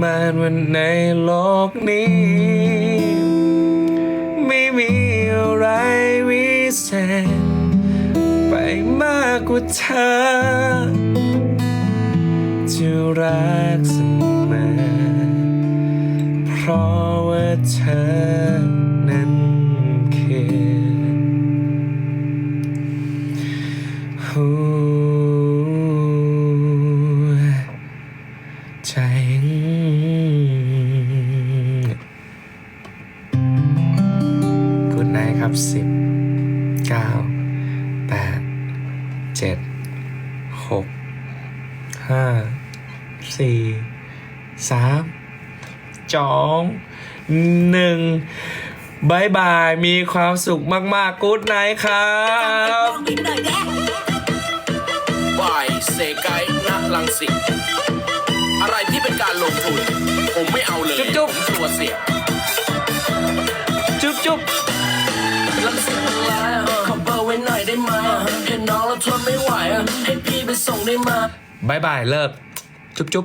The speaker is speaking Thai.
มาณว่าในโลกนี้ ไม่มีอะไรวิเศษ ไปมากกว่าเธอจะรักเสมอเพราะว่าเธอนั้นคือ ใจกุดไนครับสิบเก้าแปดเจ็ดหกห้าสี่สามสองหนึ่งบายบาย มีความสุขมาก ๆ กูดไนครับบายเซไกด์ณลังสิต ผมไม่เอาเลยจุ๊บๆผมกลัวเสี่ยงจุ๊บจุ๊บลังสิตมันแล้วขอเบอร์ไว้หน่อยได้ไหมเห็นน้องแล้วทนไม่ไหวอะให้พี่ไปส่งได้ไหม บายบายเลิก จุ๊บจุ๊บ